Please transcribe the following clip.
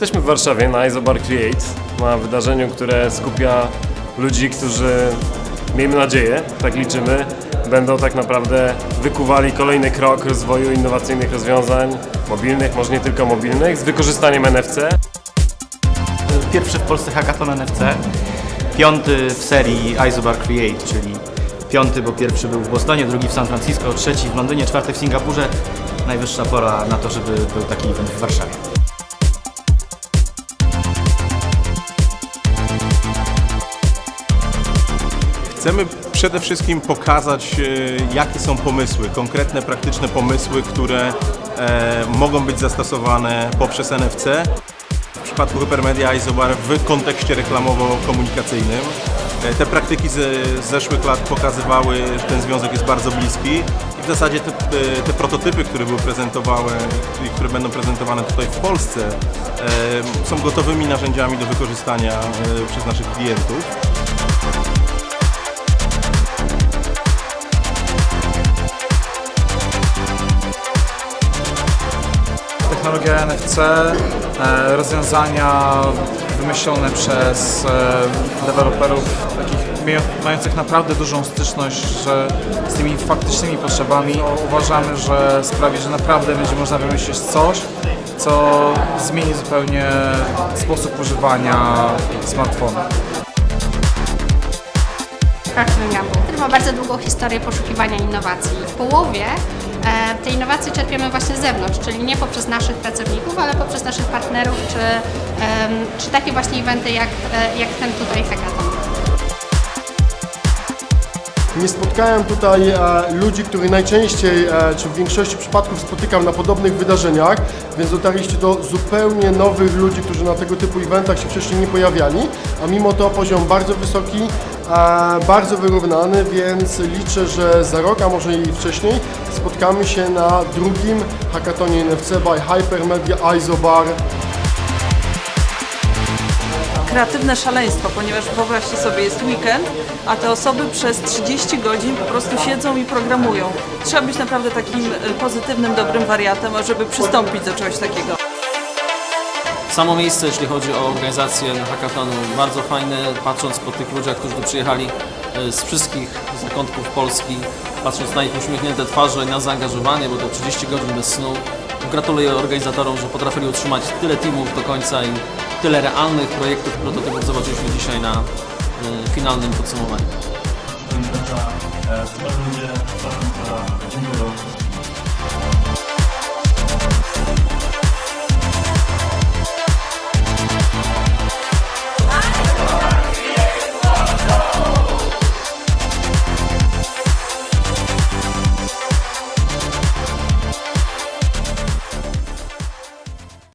Jesteśmy w Warszawie na Isobar Create, na wydarzeniu, które skupia ludzi, którzy, miejmy nadzieję, tak liczymy, będą tak naprawdę wykuwali kolejny krok rozwoju innowacyjnych rozwiązań mobilnych, może nie tylko mobilnych, z wykorzystaniem NFC. Pierwszy w Polsce hackathon NFC, piąty w serii Isobar Create, czyli piąty, bo pierwszy był w Bostonie, drugi w San Francisco, trzeci w Londynie, czwarty w Singapurze. Najwyższa pora na to, żeby był taki event w Warszawie. Chcemy przede wszystkim pokazać, e, jakie są pomysły, konkretne, praktyczne pomysły, które e, mogą być zastosowane poprzez NFC. W przypadku Hypermedia Isobar w kontekście reklamowo-komunikacyjnym. E, Te praktyki z zeszłych lat pokazywały, że ten związek jest bardzo bliski i w zasadzie te, te, te prototypy, które były prezentowane i które będą prezentowane tutaj w Polsce, są gotowymi narzędziami do wykorzystania przez naszych klientów. Technologia NFC, e, rozwiązania wymyślone przez e, deweloperów takich mających naprawdę dużą styczność z tymi faktycznymi potrzebami. Uważamy, że sprawi, że naprawdę będzie można wymyślić coś, co zmieni zupełnie sposób używania smartfona. Gamble, który ma bardzo długą historię poszukiwania innowacji. W połowie e, te innowacje czerpiemy właśnie z zewnątrz, czyli nie poprzez naszych pracowników, ale poprzez naszych partnerów, czy, czy takie właśnie eventy jak, e, jak ten tutaj hackathon. Nie spotkałem tutaj e, ludzi, których najczęściej, czy w większości przypadków spotykam na podobnych wydarzeniach, więc dotarliście do zupełnie nowych ludzi, którzy na tego typu eventach się wcześniej nie pojawiali, a mimo to poziom bardzo wysoki, bardzo wyrównany, więc liczę, że za rok, a może i wcześniej, spotkamy się na drugim hackathonie NFC by Hypermedia Isobar kreatywne szaleństwo, ponieważ wyobraźcie sobie, jest weekend, a te osoby przez 30 godzin po prostu siedzą i programują. Trzeba być naprawdę takim e, pozytywnym, dobrym wariatem, żeby przystąpić do czegoś takiego. Samo miejsce, jeśli chodzi o organizację hackathonu, bardzo fajne, patrząc po tych ludziach, którzy tu przyjechali e, z wszystkich zakątków Polski, patrząc na ich uśmiechnięte twarze na zaangażowanie, bo to 30 godzin bez snu. Gratuluję organizatorom, że potrafili utrzymać tyle teamów do końca i tyle realnych projektów, prototypów zobaczyliśmy dzisiaj na e, finalnym podsumowaniu. e. Dziękuję bardzo.